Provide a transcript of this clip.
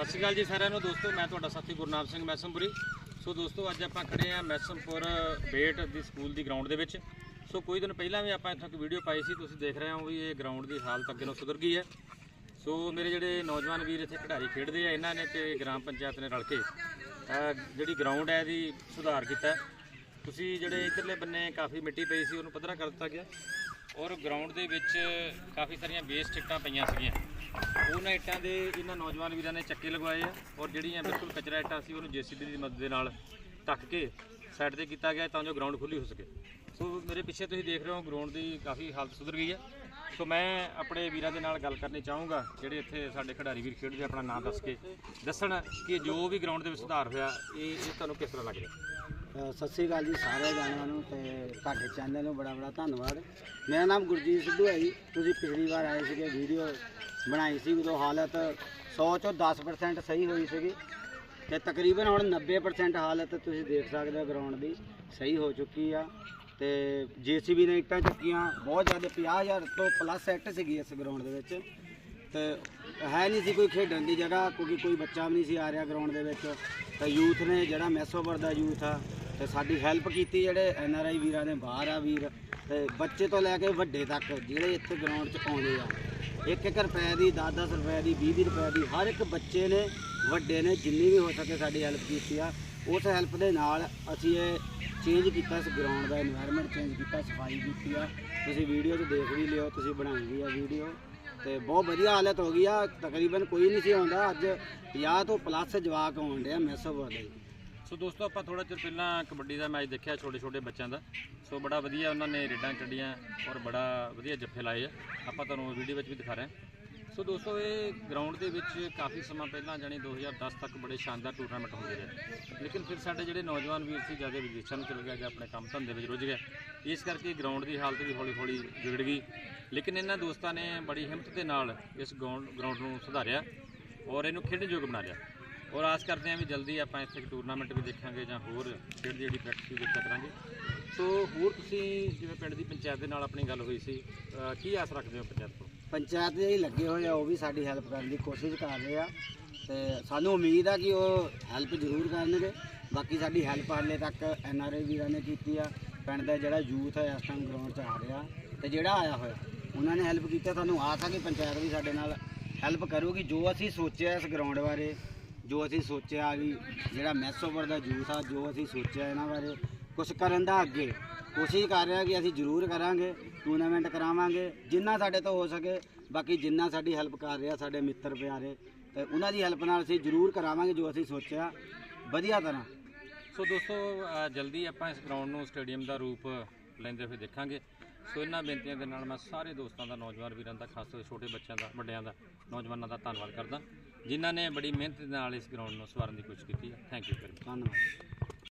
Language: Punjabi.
ਸਤਿ ਸ਼੍ਰੀ ਅਕਾਲ ਜੀ ਸਾਰਿਆਂ ਨੂੰ ਦੋਸਤੋ, ਮੈਂ ਤੁਹਾਡਾ ਸਾਥੀ ਗੁਰਨਾਮ ਸਿੰਘ ਮੈਸਮਪੁਰੀ ਸੋ ਦੋਸਤੋ, ਅੱਜ ਆਪਾਂ ਖੜੇ ਆ ਮੈਸਮਪੁਰ ਬੇਟ ਦੀ ਸਕੂਲ ਦੀ ਗਰਾਊਂਡ ਦੇ ਵਿੱਚ। ਸੋ ਕੋਈ ਦਿਨ ਪਹਿਲਾਂ ਵੀ ਆਪਾਂ ਇੱਥੋਂ ਇੱਕ ਵੀਡੀਓ ਪਾਈ ਸੀ, ਤੁਸੀਂ ਦੇਖ ਰਹੇ ਹੋ ਵੀ ਇਹ ਗਰਾਊਂਡ ਦੀ ਹਾਲਤ ਅੱਗੇ ਨੂੰ ਸੁਧਰ ਗਈ ਹੈ। ਸੋ ਮੇਰੇ ਜਿਹੜੇ ਨੌਜਵਾਨ ਵੀਰ ਇੱਥੇ ਖਿਡਾਰੀ ਖੇਡਦੇ ਆ, ਇਹਨਾਂ ਨੇ ਤੇ ਗ੍ਰਾਮ ਪੰਚਾਇਤ ਨੇ ਰਲ ਕੇ ਜਿਹੜੀ ਗਰਾਊਂਡ ਹੈ ਇਹਦੀ ਸੁਧਾਰ ਕੀਤਾ। ਤੁਸੀਂ ਜਿਹੜੇ ਇਧਰਲੇ ਬੰਨੇ ਕਾਫੀ ਮਿੱਟੀ ਪਈ ਸੀ, ਉਹਨੂੰ ਪੱਧਰਾ ਕਰ ਦਿੱਤਾ ਗਿਆ। ਔਰ ਗਰਾਊਂਡ ਦੇ ਵਿੱਚ ਕਾਫੀ ਸਾਰੀਆਂ ਵੇਸਟ ਇੱਟਾਂ ਪਈਆਂ ਸੀਗੀਆਂ। ਉਹਨਾਂ ਇੱਟਾਂ ਦੇ ਇਹਨਾਂ ਨੌਜਵਾਨ ਵੀਰਾਂ ਨੇ ਚੱਕੇ ਲਗਵਾਏ ਆ ਔਰ ਜਿਹੜੀਆਂ ਬਿਲਕੁਲ ਕਚਰਾ ਇੱਟਾਂ ਸੀ, ਉਹਨੂੰ ਜੀਸੀਬੀ ਦੀ ਮਦਦ ਦੇ ਨਾਲ ਢੱਕ ਕੇ ਸਾਈਡ ਤੇ ਕੀਤਾ ਗਿਆ ਤਾਂ ਜੋ ਗਰਾਊਂਡ ਖੁੱਲੀ ਹੋ ਸਕੇ। ਸੋ ਮੇਰੇ ਪਿੱਛੇ ਤੁਸੀਂ ਦੇਖ ਰਹੇ ਹੋ ਗਰਾਊਂਡ ਦੀ ਕਾਫੀ ਹਾਲਤ ਸੁਧਰ ਗਈ ਹੈ ਸੋ ਮੈਂ ਆਪਣੇ ਵੀਰਾਂ ਦੇ ਨਾਲ ਗੱਲ ਕਰਨੀ ਚਾਹੂੰਗਾ, ਜਿਹੜੇ ਇੱਥੇ ਸਾਡੇ ਖਿਡਾਰੀ ਵੀਰ ਖੇਡਦੇ ਆਪਣਾ ਨਾਮ ਦੱਸ ਕੇ ਦੱਸਣ ਕਿ ਜੋ ਵੀ ਗਰਾਊਂਡ ਦੇ ਵਿੱਚ ਸੁਧਾਰ ਹੋਇਆ, ਇਹ ਇਹ ਤੁਹਾਨੂੰ ਕਿਸ ਤਰ੍ਹਾਂ ਲੱਗ ਰਿਹਾ? ਸਤਿ ਸ੍ਰੀ ਅਕਾਲ ਜੀ ਸਾਰੇ ਜਾਣਿਆਂ ਨੂੰ ਤੇ ਤੁਹਾਡੇ ਚੈਨਲ ਨੂੰ ਬੜਾ ਬੜਾ ਧੰਨਵਾਦ। ਮੇਰਾ ਨਾਮ ਗੁਰਜੀਤ ਸਿੱਧੂ ਹੈ ਜੀ। ਤੁਸੀਂ ਪਿਛਲੀ ਵਾਰ ਆਏ ਸੀਗੇ, ਵੀਡੀਓ ਬਣਾਈ ਸੀ, ਉਦੋਂ ਹਾਲਤ 100 ਚੋਂ 10% ਸਹੀ ਹੋਈ ਸੀਗੀ ਤੇ ਤਕਰੀਬਨ ਹੁਣ 90% ਹਾਲਤ ਤੁਸੀਂ ਦੇਖ ਸਕਦੇ ਹੋ ਗਰਾਊਂਡ ਦੀ, ਸਹੀ ਹੋ ਚੁੱਕੀ ਆ। ਤੇ ਜੀਸੀਬੀ ਨੇ ਇੱਟਾਂ ਚੁੱਕੀਆਂ, ਬਹੁਤ ਜ਼ਿਆਦਾ 50000 ਤੋਂ ਪਲੱਸ ਇੱਟ ਸੀਗੀ ਇਸ ਗਰਾਊਂਡ ਦੇ ਵਿੱਚ। ਤੇ ਹੈ ਨਹੀਂ ਸੀ ਕੋਈ ਖੇਡਣ ਦੀ ਜਗ੍ਹਾ, ਕਿਉਂਕਿ ਕੋਈ ਬੱਚਾ ਵੀ ਨਹੀਂ ਸੀ ਆ ਰਿਹਾ ਗਰਾਊਂਡ ਦੇ ਵਿੱਚ। ਤਾਂ ਯੂਥ ਨੇ ਜਿਹੜਾ ਮੈਸੋਵਰ ਦਾ ਯੂਥ ਆ ਤੇ ਸਾਡੀ ਹੈਲਪ ਕੀਤੀ ਜਿਹੜੇ ਐਨ ਆਰ ਆਈ ਵੀਰਾਂ ਨੇ, ਬਾਹਰ ਆ ਵੀਰ, ਤੇ ਬੱਚੇ ਤੋਂ ਲੈ ਕੇ ਵੱਡੇ ਤੱਕ ਜਿਹੜੇ ਇੱਥੇ ਗਰਾਊਂਡ 'ਚ ਆਉਂਦੇ ਆ। ਇੱਕ ਇੱਕ ਰੁਪਏ ਦੀ 10-10 ਰੁਪਏ ਦੀ 20-20 ਰੁਪਏ ਦੀ ਹਰ ਇੱਕ ਬੱਚੇ ਨੇ, ਵੱਡੇ ਨੇ, ਜਿੰਨੀ ਵੀ ਹੋ ਸਕੇ ਸਾਡੀ ਹੈਲਪ ਕੀਤੀ ਆ। ਉਸ ਹੈਲਪ ਦੇ ਨਾਲ ਅਸੀਂ ਇਹ ਚੇਂਜ ਕੀਤਾ ਇਸ ਗਰਾਊਂਡ ਦਾ এনवायरमेंट ਚੇਂਜ ਕੀਤਾ, ਸਫ਼ਾਈ ਕੀਤੀ ਆ। ਤੁਸੀਂ ਵੀਡੀਓ 'ਚ ਦੇਖ ਵੀ ਲਿਓ, ਤੁਸੀਂ ਬਣਾਈ ਵੀ ਆ ਵੀਡੀਓ ਤੇ ਬਹੁਤ ਵਧੀਆ ਹਾਲਤ ਹੋ ਗਈ ਆ। ਤਕਰੀਬਨ ਕੋਈ ਨਹੀਂ ਸੀ ਆਉਂਦਾ। ਅੱਜ 50 ਤੋਂ ਪਲੱਸ ਜਵਾਕ ਆਉਣ ਡਿਆ ਮੈਸੋਵਰ ਵਾਲੇ। ਸੋ ਦੋਸਤੋ, ਆਪਾਂ ਥੋੜਾ ਚਿਰ ਪਹਿਲਾਂ ਕਬੱਡੀ ਦਾ ਮੈਚ ਦੇਖਿਆ ਛੋਟੇ ਛੋਟੇ ਬੱਚਿਆਂ ਦਾ। ਸੋ ਬੜਾ ਵਧੀਆ ਉਹਨਾਂ ਨੇ ਰੇਡਾਂ ਕੱਢੀਆਂ ਔਰ ਬੜਾ ਵਧੀਆ ਜੱਫੇ ਲਾਏ ਆ। ਆਪਾਂ ਤੁਹਾਨੂੰ ਵੀਡੀਓ ਵਿੱਚ ਵੀ ਦਿਖਾ ਰਹੇ ਹਾਂ। ਸੋ ਦੋਸਤੋ, ਇਹ ਗਰਾਊਂਡ ਦੇ ਵਿੱਚ ਕਾਫੀ ਸਮਾਂ ਪਹਿਲਾਂ ਜਾਣੀ 2010 ਤੱਕ ਬੜੇ ਸ਼ਾਨਦਾਰ ਟੂਰਨਾਮੈਂਟ ਹੁੰਦੇ ਰਹੇ। ਲੇਕਿਨ ਫਿਰ ਸਾਡੇ ਜਿਹੜੇ ਨੌਜਵਾਨ ਵੀਰ ਸੀ ਜ਼ਿਆਦਾ ਵਿਦੇਸ਼ਾਂ ਨੂੰ ਚਲੇ ਗਏ ਜਾਂ ਆਪਣੇ ਕੰਮ ਧੰਦੇ ਵਿੱਚ ਰੁੱਝ ਗਏ। ਇਸ ਕਰਕੇ ਗਰਾਊਂਡ ਦੀ ਹਾਲਤ ਵੀ ਹੌਲੀ ਹੌਲੀ ਵਿਗੜ ਗਈ। ਲੇਕਿਨ ਇਹਨਾਂ ਦੋਸਤਾਂ ਨੇ ਬੜੀ ਹਿੰਮਤ ਦੇ ਨਾਲ ਇਸ ਗਰਾਊਂਡ ਨੂੰ ਸੁਧਾਰਿਆ ਔਰ ਇਹਨੂੰ ਖੇਡਣ ਯੋਗ ਬਣਾ ਲਿਆ। ਔਰ ਆਸ ਕਰਦੇ ਹਾਂ ਵੀ ਜਲਦੀ ਆਪਾਂ ਇੱਥੇ ਟੂਰਨਾਮੈਂਟ ਵੀ ਦੇਖਾਂਗੇ ਜਾਂ ਹੋਰ ਖੇਡ ਦੀ ਜਿਹੜੀ ਪ੍ਰੈਕਟਿਸ ਵੀ ਦੇਖਿਆ ਕਰਾਂਗੇ। ਸੋ ਹੋਰ ਤੁਸੀਂ ਜਿਵੇਂ ਪਿੰਡ ਦੀ ਪੰਚਾਇਤ ਦੇ ਨਾਲ ਆਪਣੀ ਗੱਲ ਹੋਈ ਸੀ, ਅਹ ਕੀ ਆਸ ਰੱਖਦੇ ਹੋ ਪੰਚਾਇਤ ਤੋਂ ਪੰਚਾਇਤ ਦੇ ਹੀ ਲੱਗੇ ਹੋਏ ਆ, ਉਹ ਵੀ ਸਾਡੀ ਹੈਲਪ ਕਰਨ ਦੀ ਕੋਸ਼ਿਸ਼ ਕਰ ਰਹੇ ਆ। ਤੇ ਸਾਨੂੰ ਉਮੀਦ ਆ ਕਿ ਉਹ ਹੈਲਪ ਜ਼ਰੂਰ ਕਰਨਗੇ। ਬਾਕੀ ਸਾਡੀ ਹੈਲਪ ਹਾਲੇ ਤੱਕ ਐਨ ਆਰ ਆਈ ਵੀਰਾਂ ਨੇ ਕੀਤੀ ਆ। ਪਿੰਡ ਦਾ ਜਿਹੜਾ ਯੂਥ ਆ, ਇਸ ਟਾਈਮ ਗਰਾਊਂਡ 'ਚ ਆ ਰਿਹਾ। ਤੇ ਜਿਹੜਾ ਆਇਆ ਹੋਇਆ, ਉਹਨਾਂ ਨੇ ਹੈਲਪ ਕੀਤੀ। ਸਾਨੂੰ ਆਸ ਆ ਕਿ ਪੰਚਾਇਤ ਵੀ ਸਾਡੇ ਨਾਲ ਹੈਲਪ ਕਰੂਗੀ। ਜੋ ਅਸੀਂ ਸੋਚਿਆ ਇਸ ਗਰਾਊਂਡ ਬਾਰੇ ਜੋ ਅਸੀਂ ਸੋਚਿਆ ਵੀ ਜਿਹੜਾ ਮੈਸੋਵਰ ਦਾ ਯੂਥ ਆ, ਜੋ ਅਸੀਂ ਸੋਚਿਆ ਇਹਨਾਂ ਬਾਰੇ ਕੁਝ ਕਰਨ ਦਾ ਅੱਗੇ। ਕੋਸ਼ਿਸ਼ ਕਰ ਰਿਹਾ ਕਿ ਅਸੀਂ ਜ਼ਰੂਰ ਕਰਾਂਗੇ ਟੂਰਨਾਮੈਂਟ ਕਰਾਵਾਂਗੇ, ਜਿੰਨਾ ਸਾਡੇ ਤੋਂ ਹੋ ਸਕੇ, ਬਾਕੀ ਜਿੰਨਾ ਸਾਡੀ ਹੈਲਪ ਕਰ ਰਿਹਾ ਸਾਡੇ ਮਿੱਤਰ ਪਿਆਰੇ, ਤੇ ਉਹਨਾਂ ਦੀ ਹੈਲਪ ਨਾਲ ਅਸੀਂ ਜ਼ਰੂਰ ਕਰਾਵਾਂਗੇ ਜੋ ਅਸੀਂ ਸੋਚਿਆ। ਵਧੀਆ ਤਰ੍ਹਾਂ। ਸੋ ਦੋਸਤੋ ਜਲਦੀ ਆਪਾਂ ਇਸ ਗਰਾਊਂਡ ਨੂੰ ਸਟੇਡੀਅਮ ਦਾ ਰੂਪ ਲੈਂਦੇ ਹੋਏ ਦੇਖਾਂਗੇ। ਸੋ ਇਹਨਾਂ ਬੇਨਤੀਆਂ ਦੇ ਨਾਲ ਮੈਂ ਸਾਰੇ ਦੋਸਤਾਂ ਦਾ, ਨੌਜਵਾਨ ਵੀਰਾਂ ਦਾ, ਖਾਸ ਤੌਰ ਤੇ ਛੋਟੇ ਬੱਚਿਆਂ ਦਾ, ਵੱਡਿਆਂ ਦਾ, ਨੌਜਵਾਨਾਂ ਦਾ ਧੰਨਵਾਦ ਕਰਦਾ। ਜਿਨ੍ਹਾਂ ਨੇ ਬੜੀ ਮਿਹਨਤ ਦੇ ਨਾਲ ਇਸ ਗਰਾਊਂਡ ਨੂੰ ਸਵਾਰਨ ਦੀ ਕੋਸ਼ਿਸ਼ ਕੀਤੀ ਹੈ। ਥੈਂਕ ਯੂ ਵੈਰੀ ਮਚ ਧੰਨਵਾਦ।